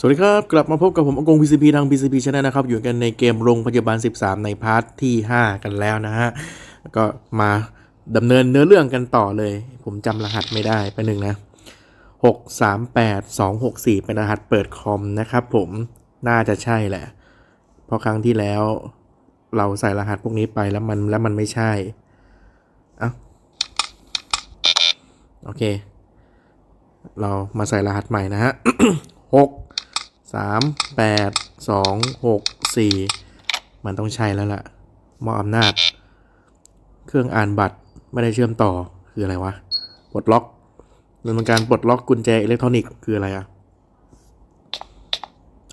สวัสดีครับ กลับมาพบกับผมอากง PCP ทาง PCP Channel นะครับ อยู่กันในเกมโรงพยาบาล 13 ในพาร์ทที่ 5 กันแล้วนะฮะ ก็มาดำเนินเนื้อเรื่องกันต่อเลย ผมจำรหัสไม่ได้ไปหนึ่งนะ 6 3 8 2 6 4 เป็นรหัสเปิดคอมนะครับผมน่าจะใช่แหละ เพราะครั้งที่แล้ว เราใส่รหัสพวกนี้ไปแล้วมันแล้วมันไม่ใช่เอ้าโอเค เรามาใส่รหัสใหม่นะฮะหก สามแปดสองหกสี่มันต้องใช่แล้วล่ะมอบอำนาจ เครื่องอ่านบัตรไม่ได้เชื่อมต่อคืออะไรวะปลดล็อกดำเนินการปลดล็อกกุญแจอิเล็กทรอนิกส์คืออะไรอะ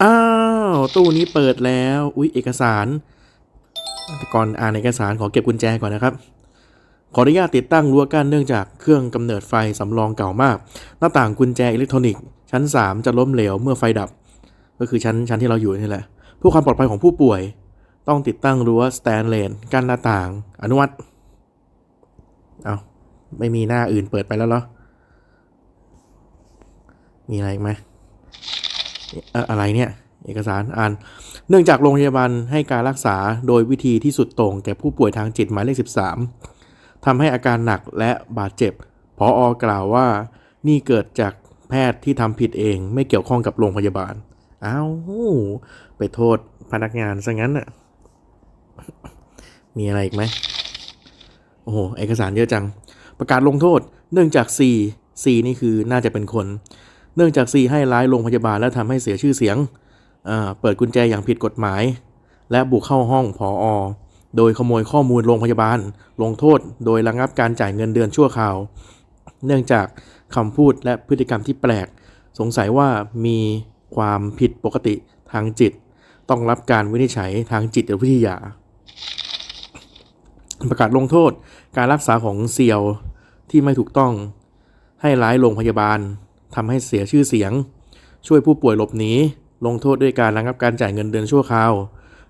อ้าว ตู้นี้เปิดแล้ว อุ๊ย เอกสาร ก่อนอ่านเอกสารขอเก็บกุญแจก่อนนะครับ ขออนุญาตติดตั้งรั้วกั้นเนื่องจากเครื่องกำเนิดไฟสำรองเก่ามาก หน้าต่างกุญแจอิเล็กทรอนิกส์ชั้น 3 จะล้มเหลวเมื่อไฟดับ ก็คือชั้นชั้นที่เราอยู่นี่แหละเพื่อความปลอดภัยของผู้ป่วย ต้องติดตั้งรั้วสแตนเลสกั้นหน้าต่าง อนุมัติเอาไม่มีหน้าอื่นเปิดไปแล้วเหรอ มีอะไรไหมเอ่ออะไรเนี่ย เอกสารอ่าน เนื่องจากโรงพยาบาลให้การรักษาโดยวิธีที่สุดโต่งแก่ผู้ป่วยทางจิตหมายเลข 13ทำให้อาการหนักและบาดเจ็บพออกล่าวว่า นี่เกิดจากแพทย์ที่ทำผิดเองไม่เกี่ยวข้องกับโรงพยาบาล เอา้าไปโทษพนักงานซะงั้นน่ะมีอะไรอีกไหมโอ้โห เอกสารเยอะจัง ประกาศลงโทษ เนื่องจาก C C นี่คือน่าจะเป็นคน เนื่องจาก C ให้ร้ายโรงพยาบาลและทำให้เสียชื่อเสียง เปิดกุญแจอย่างผิดกฎหมาย และบุกเข้าห้องผออโดยขโมยข้อมูลโรงพยาบาล ลงโทษ โดยระงับการจ่ายเงินเดือนชั่วคราว เนื่องจากคำพูดและพฤติกรรมที่แปลก สงสัยว่ามี ความผิดปกติทางจิต ต้องรับการวินิจฉัยทางจิตวิทยา ประกาศลงโทษการรักษาของเซียวที่ไม่ถูกต้อง ให้ร้ายโรงพยาบาลทำให้เสียชื่อเสียง ช่วยผู้ป่วยหลบหนีลงโทษด้วยการระงับการจ่ายเงินเดือนชั่วคราว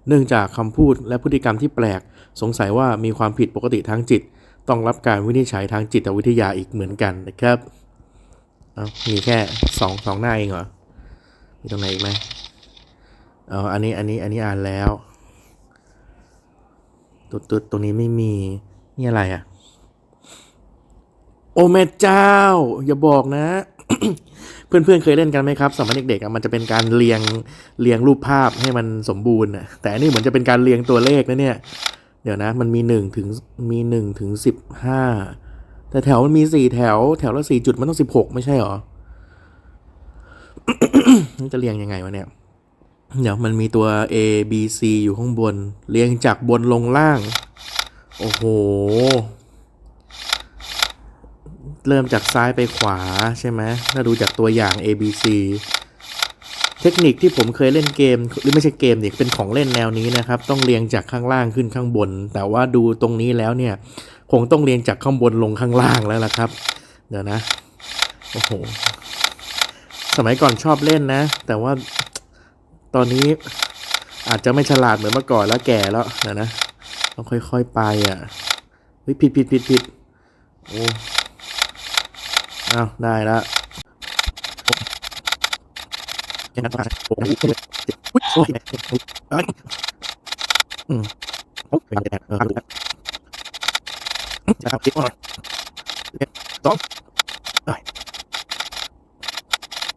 เนื่องจากคำพูดและพฤติกรรมที่แปลก สงสัยว่ามีความผิดปกติทางจิต ต้องรับการวินิจฉัยทางจิตวิทยาอีกเหมือนกันนะครับมีแค่สองสองหน้าเองเหรอ มีตรงไหนอีกไหมอ๋ออันนี้อันนี้อันนี้อ่านแล้วตุ๊ดตุ๊ดตรงนี้ไม่มี นี่อะไรอะ โอแม่เจ้า อย่าบอกนะ เพื่อนๆเคยเล่นกันไหมครับ สมัยเด็กๆอะมันจะเป็นการเรียงเรียงรูปภาพให้มันสมบูรณ์อะแต่อันนี้เหมือนจะเป็นการเรียงตัวเลขนะเนี่ย เดี๋ยวนะ มันมีหนึ่งถึงมีหนึ่งถึงสิบห้าแต่แถวมันมีสี่แถว แถวละสี่จุดมันต้องสิบหกไม่ใช่หรอ จะเรียงยังไงวะเนี่ย เดี๋ยวมันมีตัว A B C อยู่ข้างบน เรียงจากบนลงล่าง โอ้โห เริ่มจากซ้ายไปขวาใช่ไหมถ้าดูจากตัวอย่าง A B C เทคนิคที่ผมเคยเล่นเกม หรือไม่ใช่เกมเนี่ยเป็นของเล่นแนวนี้นะครับ ต้องเรียงจากข้างล่างขึ้นข้างบน แต่ว่าดูตรงนี้แล้วเนี่ย คงต้องเรียงจากข้างบนลงข้างล่างแล้วล่ะครับ เดี๋ยวนะ โอ้โห สมัยก่อนชอบเล่นนะ แต่ว่าตอนนี้อาจจะไม่ฉลาดเหมือนเมื่อก่อนแล้วแก่แล้วเดี๋ยวนะต้องค่อยๆไปอะเฮ้ยผิดผิดผิดผิดโอ้อ้าวได้ละยังไงต้องการโอ้ยอุ๊ยโอ้ยเอ้ยอืมโอ้ยเออดูแล้วจะทำคลิปก่อนเอ็ดสอง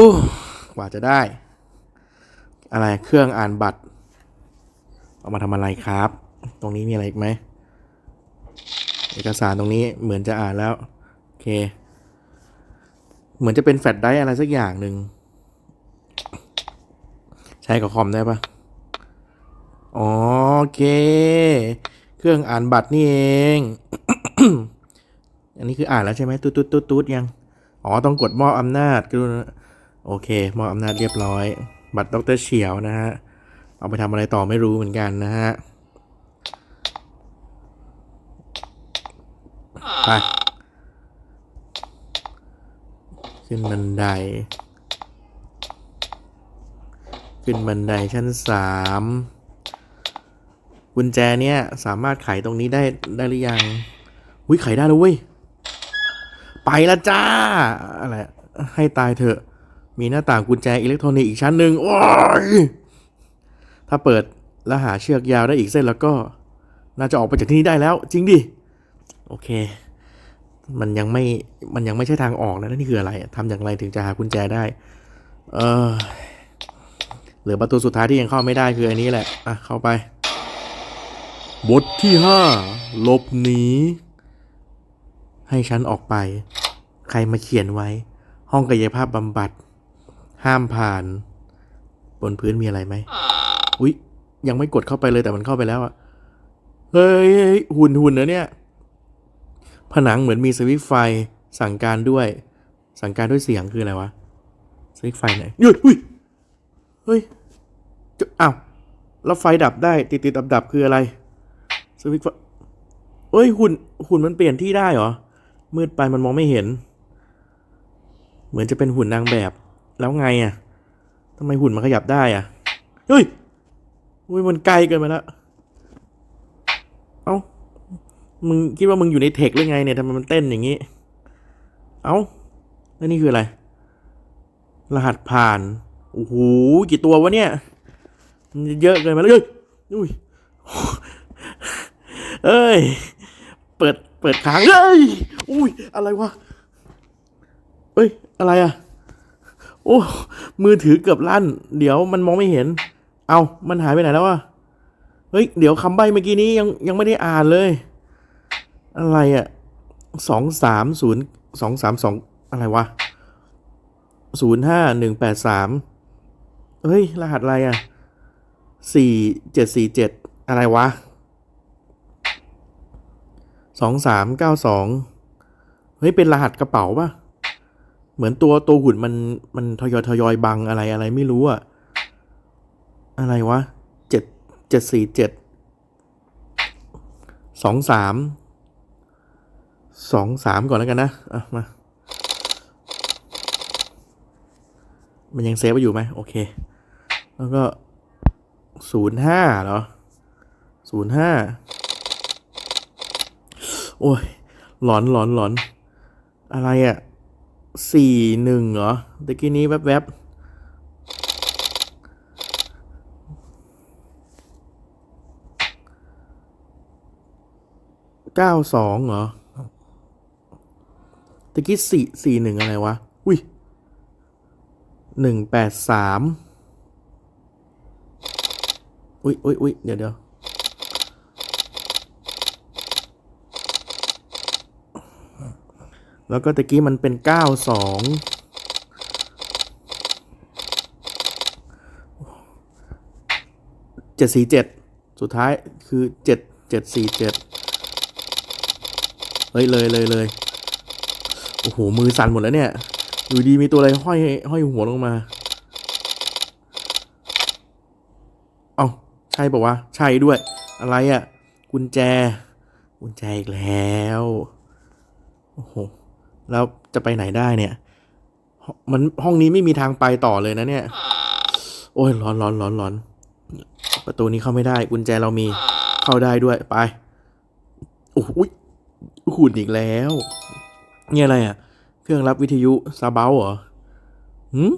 ฮู้กว่าจะได้ อะไรเครื่องอ่านบัตร เอามาทำอะไรครับ ตรงนี้มีอะไรอีกไหม เอกสารตรงนี้เหมือนจะอ่านแล้ว โอเค เหมือนจะเป็นแฟลชไดร์อะไรสักอย่างหนึ่ง ใช้กับคอมได้ปะโอเค เครื่องอ่านบัตรนี่เอง อันนี้คืออ่านแล้วใช่ไหมตุ๊ดตุ๊ดตุ๊ดตุ๊ดยัง อ๋อ ต้องกดมอบอำนาจกรุณา โอเคมอบอำนาจเรียบร้อย บัตรดรเฉียวนะฮะ เอาไปทำอะไรต่อไม่รู้เหมือนกันนะฮะ ไป ขึ้นบันได ขึ้นบันไดชั้นสามกุญแจเนี่ยสามารถไขตรงนี้ได้ได้หรือยังอุ้ยไขได้แล้วเว้ย ไปละจ้า อะไร ให้ตายเถอะ มีหน้าต่างกุญแจอิเล็กทรอนิกส์อีกชั้นหนึ่งโอ้ยถ้าเปิดแล้วหาเชือกยาวได้อีกเส้นแล้วก็ น่าจะออกไปจากที่นี่ได้แล้ว จริงดิ โอเค มันยังไม่ มันยังไม่ใช่ทางออกนะนี่คืออะไรทำอย่างไรถึงจะหากุญแจได้ เออเหลือประตูสุดท้ายที่ยังเข้าไม่ได้คืออันนี้แหละ อะ เข้าไป บทที่ห้าหลบหนี ให้ฉันออกไป ใครมาเขียนไว้ ห้องกายภาพบำบัด ห้ามผ่าน บนพื้นมีอะไรไหมอุ๊ย ยังไม่กดเข้าไปเลยแต่มันเข้าไปแล้วอะเฮ้ยหุ่นหุ่นเนะเนี่ย ผนังเหมือนมีสวิตไฟสั่งการด้วย สั่งการด้วยเสียงคืออะไรวะสวิตไฟไหนหยุดอุ้ยเฮ้ยจะอ้าวแล้วไฟดับได้ติดติดดับดับคืออะไรสวิตไฟเอ้ยหุ่นหุ่นมันเปลี่ยนที่ได้เหรอมืดไปมันมองไม่เห็น เหมือนจะเป็นหุ่นนางแบบ แล้วไงอะทำไมหุ่นมันขยับได้อะเฮ้ยอุ้ยมันไกลเกินไปแล้วเอ้ามึงคิดว่ามึงอยู่ในเทคหรือไงเนี่ยทำไมมันเต้นอย่างนี้ เอ้าแล้วนี่คืออะไร รหัสผ่านโอ้โหกี่ตัววะเนี่ยมันเยอะเกินไปแล้วเอ้ยอุ้ยเอ้ย เปิด เปิดค้างเอ้ย อุ้ย อะไรวะ เอ้ย อะไรอะ โอ้มือถือเกือบลั่น เดี๋ยวมันมองไม่เห็น เอามันหายไปไหนแล้วอะเฮ้ย เดี๋ยวคำใบ้เมื่อกี้นี้ยังยังไม่ได้อ่านเลย อะไรอะสองสามศูนย์สองสามสองอะไรวะศูนย์ห้าหนึ่งแปดสามเฮ้ย รหัสอะไรอะสี่เจ็ดสี่เจ็ดอะไรวะสองสามเก้าสองเฮ้ย เป็นรหัสกระเป๋าป่ะ เหมือนตัวตัวหุ่นมันมันทยอยทยอยบังอะไรอะไรไม่รู้อะอะไรวะเจ็ดเจ็ดสี่เจ็ดสองสามสองสามก่อนแล้วกันนะอะมา มันยังเซฟไว้อยู่ไหมโอเค แล้วก็ศูนย์ห้าเหรอศูนย์ห้าโอ้ย หลอนหลอนหลอน อะไรอะ่ะ สี่หนึ่งเหรอตะกี้นี้แวบๆเก้าสองเหรอตะกี้สี่สี่หนึ่งอะไรวะ อุ้ยหนึ่งแปดสามอุ้ยอุ้ยอุ้ยเดี๋ยวเดี๋ยว แล้วก็ตะกี้มันเป็นเก้าสองเจ็ดสี่เจ็ดสุดท้ายคือเจ็ดเจ็ดสี่เจ็ดเฮ้ย เลยเลยเลยโอ้โห มือสั่นหมดแล้วเนี่ย อยู่ดีมีตัวอะไรห้อยห้อยหัวลงมา เอา้า ใช่ปะวะ ใช่ด้วย อะไรอะ่ะ กุญแจ กุญแจอีกแล้ว โอ้โห แล้วจะไปไหนได้เนี่ย มันห้องนี้ไม่มีทางไปต่อเลยนะเนี่ย โอ้ยร้อนร้อนร้อนร้อนประตูนี้เข้าไม่ได้ กุญแจเรามีเข้าได้ด้วยไปโอ้ยหุ่นอีกแล้ว นี่อะไรอะ เครื่องรับวิทยุซาเบลเหรอหืม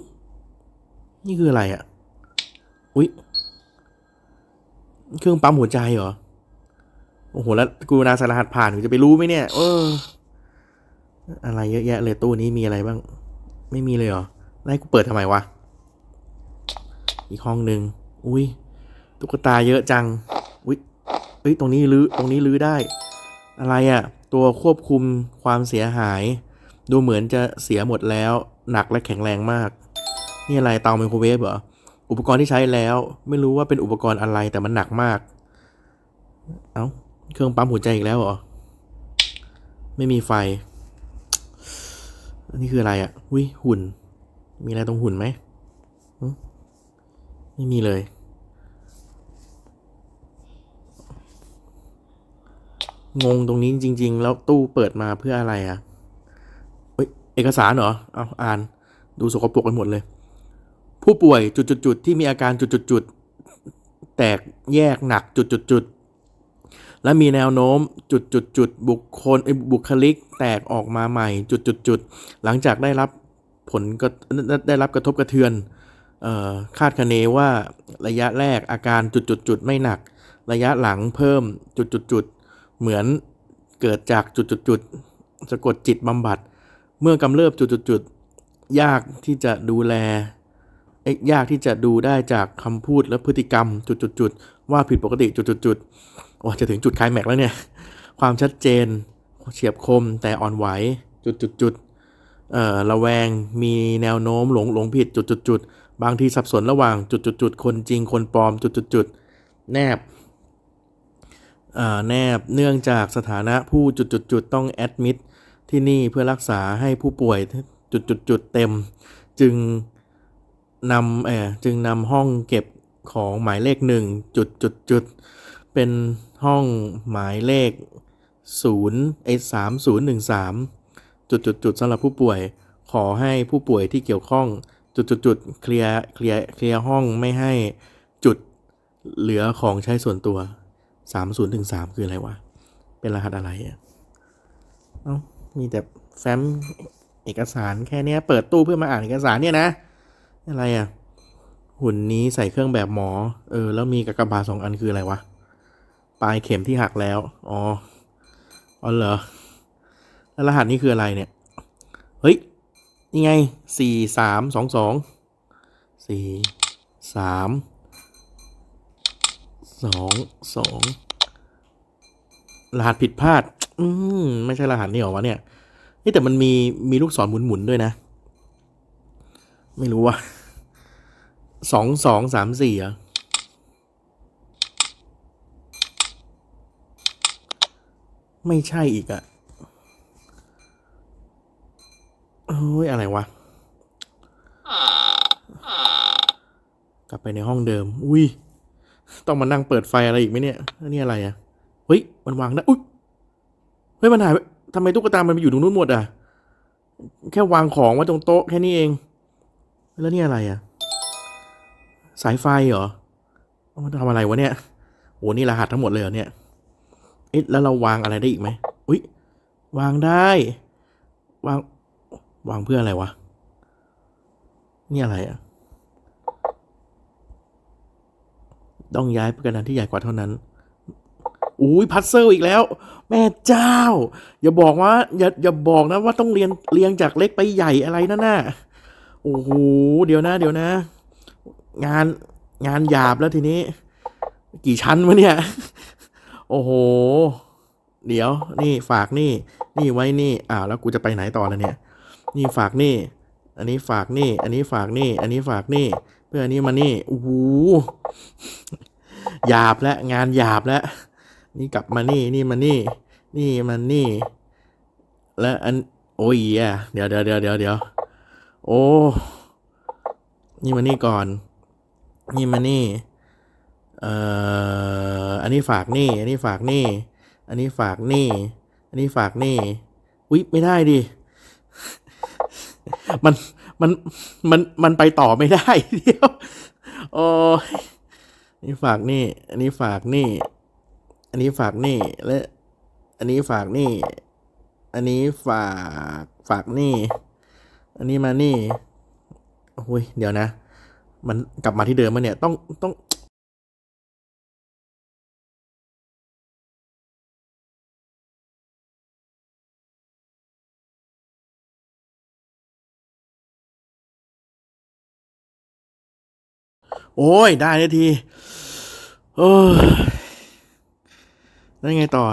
นี่คืออะไรอะ อุ๊ยเครื่องปั๊มหัวใจเหรอ โอ้โห แล้วกูนาสารหัสผ่านกูจะไปรู้ไหมเนี่ย เออ อะไรเยอะแยะเลยตู้นี้มีอะไรบ้าง ไม่มีเลยเหรอแล้วให้กูเปิดทำไมวะ อีกห้องหนึ่งอุ้ยตุ๊กตาเยอะจัง อุ้ยเอ้ยตรงนี้รื้อตรงนี้รื้อได้ อะไรอะ่ะ ตัวควบคุมความเสียหาย ดูเหมือนจะเสียหมดแล้ว หนักและแข็งแรงมาก นี่อะไรเตาไมโครเวฟเหรอ อุปกรณ์ที่ใช้แล้ว ไม่รู้ว่าเป็นอุปกรณ์อะไรแต่มันหนักมาก เอ้า เครื่องปั๊มหัวใจอีกแล้วเหรอ ไม่มีไฟ นนี้คืออะไรอะ่ะวิหุ่น มีอะไรตรงหุ่นไหมไม่มีเลย งงตรงนี้จริง ๆ แล้วตู้เปิดมาเพื่ออะไรอะ่ะเฮ้ยเอกสารเหรอ เอาอ่าน ดูสกปรกไปหมดเลย ผู้ป่วยจุดๆๆที่มีอาการจุดๆๆแตกแยกหนักจุดๆๆ และมีแนวโน้มจุดๆๆบุคคลบุคลิกแตกออกมาใหม่จุดๆๆหลังจากได้รับผลก็ได้รับกระทบกระเทือนคาดคะเนว่าระยะแรกอาการจุดๆๆไม่หนัก ระยะหลังเพิ่มจุดๆๆเหมือนเกิดจากจุดๆๆสะกดจิตบำบัด เมื่อกำเริบจุดๆๆยากที่จะดูแลยากที่จะดูได้จากคำพูดและพฤติกรรมจุดๆๆว่าผิดปกติจุดๆ ๆโอ้จะถึงจุดคลายแม็กซ์แล้วเนี่ย ความชัดเจนเฉียบคมแต่อ่อนไหวจุดๆๆเอ่อระแวงมีแนวโน้มหลงหลงผิดจุดๆๆบางทีสับสนระหว่างจุดๆๆคนจริงคนปลอมจุดๆๆแนบอ่าแนบเนื่องจากสถานะผู้จุดๆๆต้องแอดมิดที่นี่เพื่อรักษาให้ผู้ป่วยจุดๆๆเต็ม จึงนำเอ่อจึงนำห้องเก็บของหมายเลขหนึ่งจุดจุดจุด เป็นห้องหมายเลขศูนย์ไอสามศูนย์หนึ่งสามจุดจุดจุดสำหรับผู้ป่วย ขอให้ผู้ป่วยที่เกี่ยวข้องจุดจุดจุดเคลียร์เคลียร์เคลียร์ห้องไม่ให้จุดเหลือของใช้ส่วนตัวสามศูนย์ถึงสามคืออะไรวะ เป็นรหัสอะไรอะเอ้ามีแต่แฟ้มเอกสารแค่เนี้ยเปิดตู้เพื่อมาอ่านเอกสารเนี่ยนะ อะไรอะ หุ่นนี้ใส่เครื่องแบบหมอ เออ แล้วมีกากบาทสองอันคืออะไรวะ ปลายเข็มที่หักแล้ว อ๋อ อ๋อเหรอ แล้วรหัสนี้คืออะไรเนี่ย เฮ้ย นี่ไงสี่สามสองสองสี่สามสองสองรหัสผิดพลาด อืมไม่ใช่รหัสนี่หรอวะเนี่ย นี่แต่มันมีมีลูกศรหมุนๆด้วยนะ ไม่รู้ว่าสองสองสามสี่อะ ไม่ใช่อีกอะเฮ้ย อะไรวะ กลับไปในห้องเดิม อุ้ย ต้องมานั่งเปิดไฟอะไรอีกไหมเนี่ยแล้วนี่อะไรอะเฮ้ย มันวางได้ อุ้ย เฮ้ย มันหายทำไมตุ๊กตา มันไปอยู่ตรงนู้นหมดอะแค่วางของไว้ตรงโต๊ะแค่นี้เอง แล้วนี่อะไรอะสายไฟเหรอเอามาทำอะไรวะเนี่ย โห นี่รหัสทั้งหมดเลยเหรอเนี่ย เอ๊ะแล้วเราวางอะไรได้อีกไหมอุ้ยวางได้ วาง วางเพื่ออะไรวะ นี่อะไรอะต้องย้ายกันนั้นที่ใหญ่กว่าเท่านั้น อุ้ยพัซเซิลอีกแล้ว แม่เจ้า อย่าบอกว่า อย่าอย่าบอกนะว่าต้องเรียนเรียงจากเล็กไปใหญ่อะไรนั่นน่ะ โอ้โห เดี๋ยวนะ เดี๋ยวนะ งานงานหยาบแล้วทีนี้ กี่ชั้นวะเนี่ย โอ้โห เดี๋ยว นี่ฝากนี่ นี่ไว้นี่ อ้าว แล้วกูจะไปไหนต่อแล้วเนี่ย นี่ฝากนี่ อันนี้ฝากนี่ อันนี้ฝากนี่ อันนี้ฝากนี่ เพื่ออันนี้มานี่ โอ้โห หยาบแล้วงานหยาบแล้วนี่กลับมานี่ นี่มานี่ นี่มันนี่ และอัน โอ้ยอะเดี๋ยวเดี๋ยวเดี๋ยวเดี๋ยวเดี๋ยว โอ้ นี่มานี่ก่อน นี่มานี่ อ่ออันนี้ฝากนี่อันนี้ฝากนี่อันนี้ฝากนี่อันนี้ฝากนี่อุ๊ย ไม่ได้ดิ มัน มัน มัน มันไปต่อไม่ได้เดี๋ยวโอ้นี่ฝากนี่อันนี้ฝากนี่อันนี้ฝากนี่และ อันนี้ฝากนี่อันนี้ฝาก ฝากนี่อันนี้มานี่โอ้ย เดี๋ยวนะ มันกลับมาที่เดิมมาเนี่ย ต้อง ต้อง โอ้ย ได้นาทีโอ้ยแล้วไงต่อ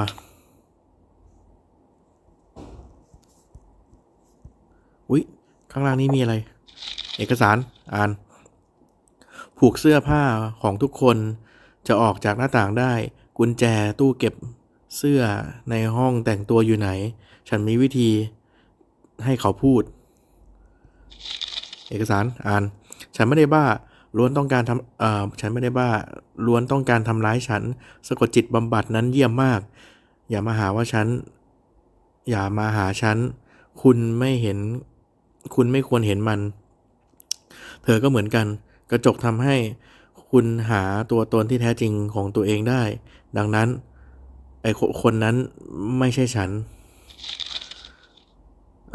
อุ๊ย ข้างล่างนี้มีอะไร เอกสาร อ่าน ผูกเสื้อผ้าของทุกคนจะออกจากหน้าต่างได้ กุญแจตู้เก็บเสื้อในห้องแต่งตัวอยู่ไหน ฉันมีวิธีให้เขาพูด เอกสาร อ่าน ฉันไม่ได้บ้า ล้วนต้องการทำเอ่อฉันไม่ได้บ้า ล้วนต้องการทำร้ายฉัน สะกดจิตบำบัดนั้นเยี่ยมมาก อย่ามาหาว่าฉัน อย่ามาหาฉัน คุณไม่เห็น คุณไม่ควรเห็นมัน เธอก็เหมือนกัน กระจกทำให้คุณหาตัวตนที่แท้จริงของตัวเองได้ ดังนั้น ไอ้คคนนั้นไม่ใช่ฉัน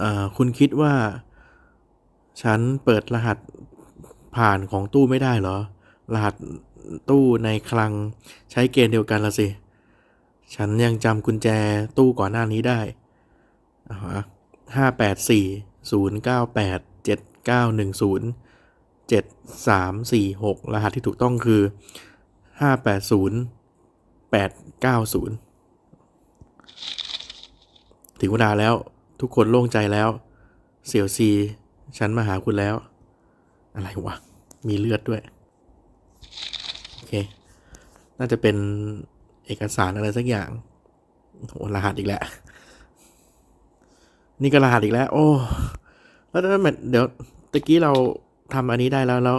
อ่าคุณคิดว่า ฉันเปิดรหัส ผ่านของตู้ไม่ได้เหรอ รหัสตู้ในคลังใช้เกณฑ์เดียวกันละสิ ฉันยังจำกุญแจตู้ก่อนหน้านี้ได้ห้าแปดสี่ศูนย์เก้าแปดเจ็ดเก้าหนึ่งศูนย์เจ็ดสามสี่หกรหัสที่ถูกต้องคือห้าแปดศูนย์แปดเก้าศูนย์ถึงเวลาแล้วทุกคนโล่งใจแล้ว เสี่ยวซี ฉันมาหาคุณแล้ว อะไรวะ มีเลือดด้วย โอเค น่าจะเป็นเอกสารอะไรสักอย่างโหรหัสอีกแล้ว นี่ก็รหัสอีกแล้ว โอ้แล้วเดี๋ยวตะกี้เราทำอันนี้ได้แล้วแล้ว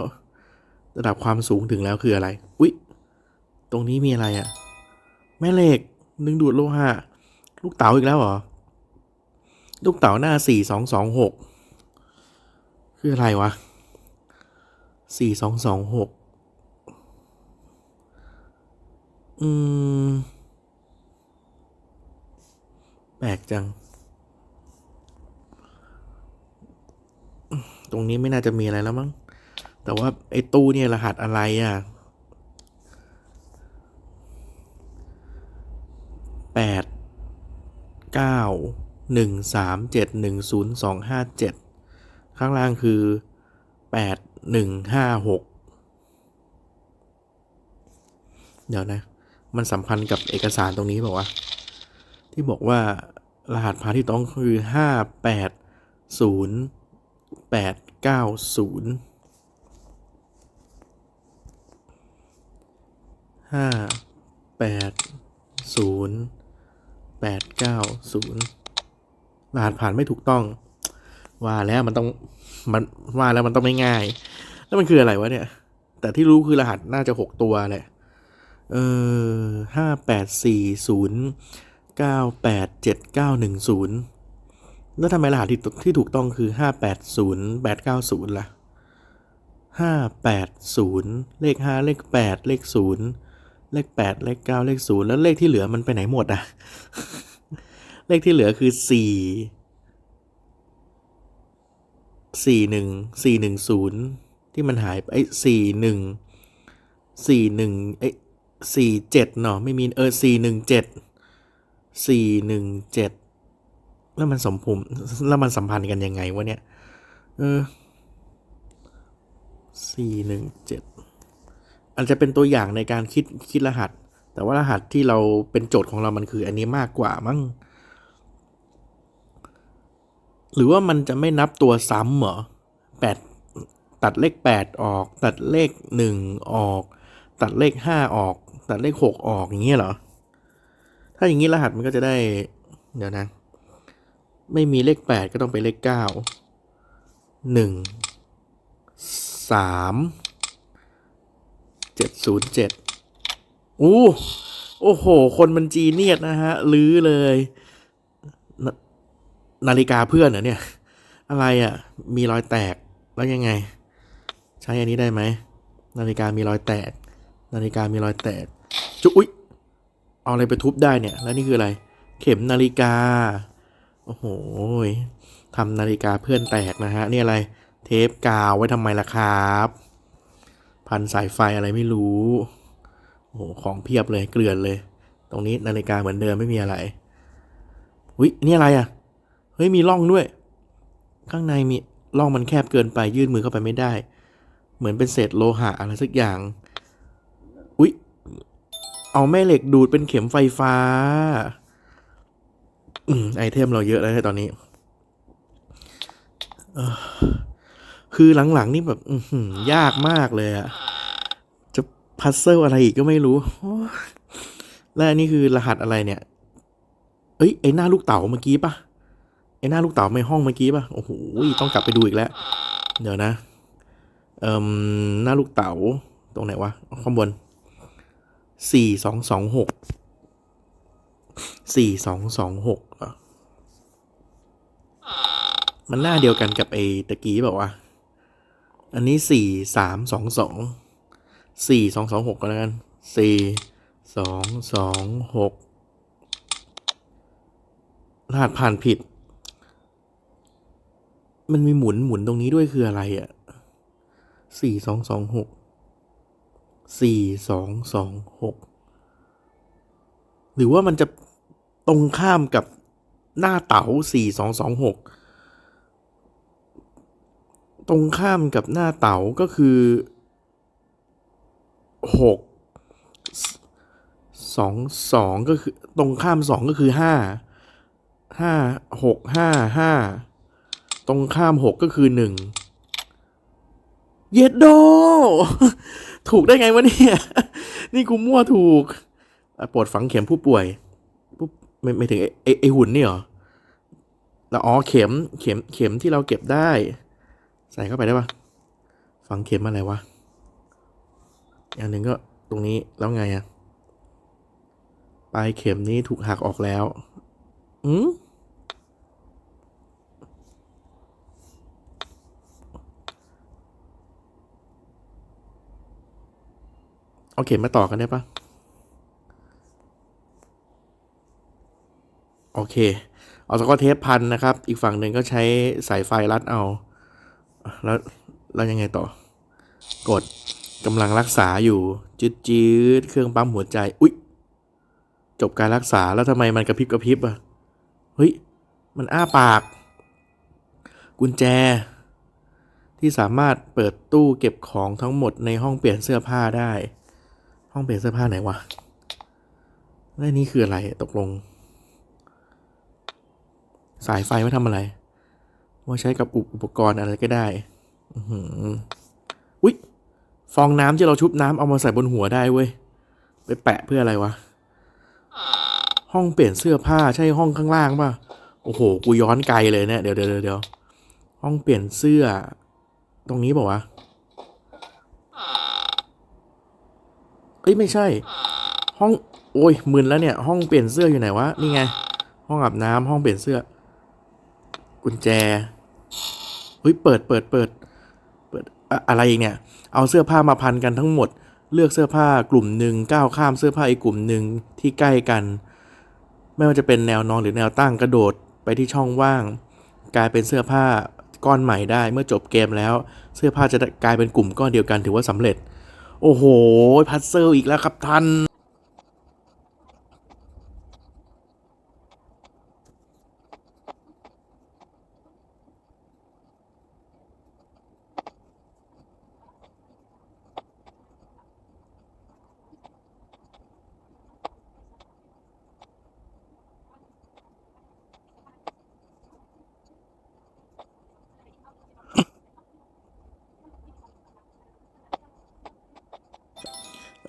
ระดับความสูงถึงแล้วคืออะไร อุ๊ย ตรงนี้มีอะไรอะแม่เหล็กดึงดูดโลหะลูกเต๋าอีกแล้วเหรอ ลูกเต๋าหน้าสี่สองสองหกคืออะไรวะ สี่สองสองหกอืม แปลกจัง ตรงนี้ไม่น่าจะมีอะไรแล้วมั้ง แต่ว่าไอ้ตู้เนี่ยรหัสอะไรอะแปดเก้าหนึ่งสามเจ็ดหนึ่งศูนย์สองห้าเจ็ดข้างล่างคือ แปดหนึ่งห้าหกเดี๋ยวนะ มันสัมพันธ์กับเอกสารตรงนี้บอกว่า ที่บอกว่ารหัสผ่านที่ต้องคือห้าแปดศูนย์แปดเก้าศูนย์ห้าแปดศูนย์แปดเก้าศูนย์รหัสผ่านไม่ถูกต้อง ว่าแล้วมันต้อง มันว่าแล้วมันต้องไม่ง่าย แล้วมันคืออะไรวะเนี่ย แต่ที่รู้คือรหัสน่าจะหกตัวแหละ เออห้าแปดสี่ศูนย์เก้าแปดเจ็ดเก้าหนึ่งศูนย์แล้วทำไมรหัสที่ที่ถูกต้องคือห้าแปดศูนย์แปดเก้าศูนย์ล่ะห้าแปดศูนย์เลขห้าเลขแปดเลขศูนย์เลขแปดเลขเก้าเลขศูนย์แล้วเลขที่เหลือมันไปไหนหมดอะ เลขที่เหลือคือสี่ สี่หนึ่งสี่หนึ่งศูนย์ที่มันหายไปไอ้สี่หนึ่งสี่หนึ่งไอ้สี่เจ็ดเนาะไม่มีเออสี่หนึ่งเจ็ดสี่หนึ่งเจ็ดแล้วมันสมภูมิแล้วมันสัมพันธ์กันยังไงวะเนี่ย เออสี่หนึ่งเจ็ดอาจจะเป็นตัวอย่างในการคิดคิดรหัส แต่ว่ารหัสที่เราเป็นโจทย์ของเรามันคืออันนี้มากกว่ามั้ง หรือว่ามันจะไม่นับตัวซ้ำเหรอแปดตัดเลขแปดออก ตัดเลขหนึ่งออก ตัดเลขห้าออก ตัดเลขหกออกอย่างเงี้ยเหรอ ถ้าอย่างนี้รหัสมันก็จะได้ เดี๋ยวนะ ไม่มีเลขแปดก็ต้องไปเลขเก้าหนึ่งสามเจ็ดศูนย์เจ็ดอู้โอ้โห คนมันจีเนียสนะฮะ ลื้อเลย นาฬิกาเพื่อนเหรอเนี่ย อะไรอะ่ะ มีรอยแตกแล้วยังไง ใช้อันนี้ได้ไหมนาฬิกามีรอยแตก นาฬิกามีรอยแตกจุอุ๊ยเอาอะไรไปทุบได้เนี่ย แล้วนี่คืออะไร เข็มนาฬิกา โอ้โหทำนาฬิกาเพื่อนแตกนะฮะ นี่อะไร เทปกาวไว้ทำไมล่ะครับ พันสายไฟอะไรไม่รู้ โอ้โห ของเพียบเลย เกลื่อนเลย ตรงนี้นาฬิกาเหมือนเดิมไม่มีอะไรวินี่อะไรอะ เฮ้ยมีร่องด้วย ข้างในมีร่องมันแคบเกินไปยื่นมือเข้าไปไม่ได้ เหมือนเป็นเศษโลหะอะไรสักอย่าง อุ๊ย เอาแม่เหล็กดูดเป็นเข็มไฟฟ้าอืมไอเทมเราเยอะแล้วตอนนี้คือหลังๆ นี่แบบยากมากเลยอะจะพัซเซิลอะไรอีกก็ไม่รู้ และอันนี้คือรหัสอะไรเนี่ย เอ้ยไอหน้าลูกเต๋าเมื่อกี้ปะ อหน้าลูกเต๋าในห้องเมื่อกี้ป่ะ โอ้โห ต้องกลับไปดูอีกแล้ว เดี๋ยวนะ เอ่มหน้าลูกเต๋าตรงไหนวะ ข้างบน สี่สองสองหก สี่สองสองหกอะมันหน้าเดียวกันกับไอ้ตะกี้แบบว่า อันนี้สี่สามสองสอง สี่สองสองหกก็แล้วกัน สี่สองสองหกรหัสผ่านผิด มันมีหมุนหมุนตรงนี้ด้วยคืออะไรอะสี่สองสองหกสี่สองสองหกหรือว่ามันจะตรงข้ามกับหน้าเต๋าสี่สองสองหกตรงข้ามกับหน้าเต๋าก็คือหกสองสองก็คือตรงข้ามสองก็คือห้าห้าหกห้าห้า ตรงข้ามหกก็คือหนึ่งเย็ดโด ถูกได้ไงวะเนี่ย นี่กูมั่วถูกปวดฝังเข็มผู้ป่วยปุ๊บไม่ไม่ถึงไอไอ้ไอหุ่นนี่เหรอแล้วอ๋อเข็มเข็มเข็มที่เราเก็บได้ ใส่เข้าไปได้ปะฝังเข็มอะไรวะอย่างหนึ่งก็ตรงนี้แล้วไงอะปลายเข็มนี้ถูกหักออกแล้ว อืม เอาเข็มมาต่อกันได้ปะโอเค เอาสกอตเทปพันนะครับ อีกฝั่งหนึ่งก็ใช้สายไฟรัดเอา แล้วแล้วยังไงต่อ กดกำลังรักษาอยู่ จืดจืดๆเครื่องปั๊มหัวใจ อุ๊ย จบการรักษาแล้วทำไมมันกระพริบกระพริบอะ เฮ้ย มันอ้าปาก กุญแจ ที่สามารถเปิดตู้เก็บของทั้งหมดในห้องเปลี่ยนเสื้อผ้าได้ ห้องเปลี่ยนเสื้อผ้าไหนวะแล้วนี่คืออะไรตกลง สายไฟไว้ทำอะไรว่าใช้กับอุปกรณ์อะไรก็ได้อื้มอุ๊ยฟองน้ำที่เราชุบน้ำเอามาใส่บนหัวได้เว้ย ไปแปะเพื่ออะไรวะ ห้องเปลี่ยนเสื้อผ้าใช่ห้องข้างล่างป่ะ โอ้โห กูย้อนไกลเลยเนี่ย เดี๋ยวเดี๋ยวเดี๋ยวห้องเปลี่ยนเสื้อ ตรงนี้บอกว่าวะ เอ้ยไม่ใช่ ห้องโอ้ยมึนแล้วเนี่ย ห้องเปลี่ยนเสื้ออยู่ไหนวะนี่ไง ห้องอาบน้ำห้องเปลี่ยนเสื้อ กุญแจเฮ้ยเปิดเปิดเปิดเปิดอะไรเนี่ย เอาเสื้อผ้ามาพันกันทั้งหมด เลือกเสื้อผ้ากลุ่มหนึ่งก้าวข้ามเสื้อผ้าอีกกลุ่มหนึ่งที่ใกล้กัน ไม่ว่าจะเป็นแนวนอนหรือแนวตั้งกระโดดไปที่ช่องว่าง กลายเป็นเสื้อผ้าก้อนใหม่ได้เมื่อจบเกมแล้ว เสื้อผ้าจะกลายเป็นกลุ่มก้อนเดียวกันถือว่าสำเร็จ โอ้โห พัซเซิลอีกแล้วครับท่าน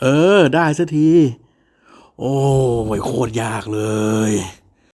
เออ ได้สักที โอ้ยโคตรยากเลย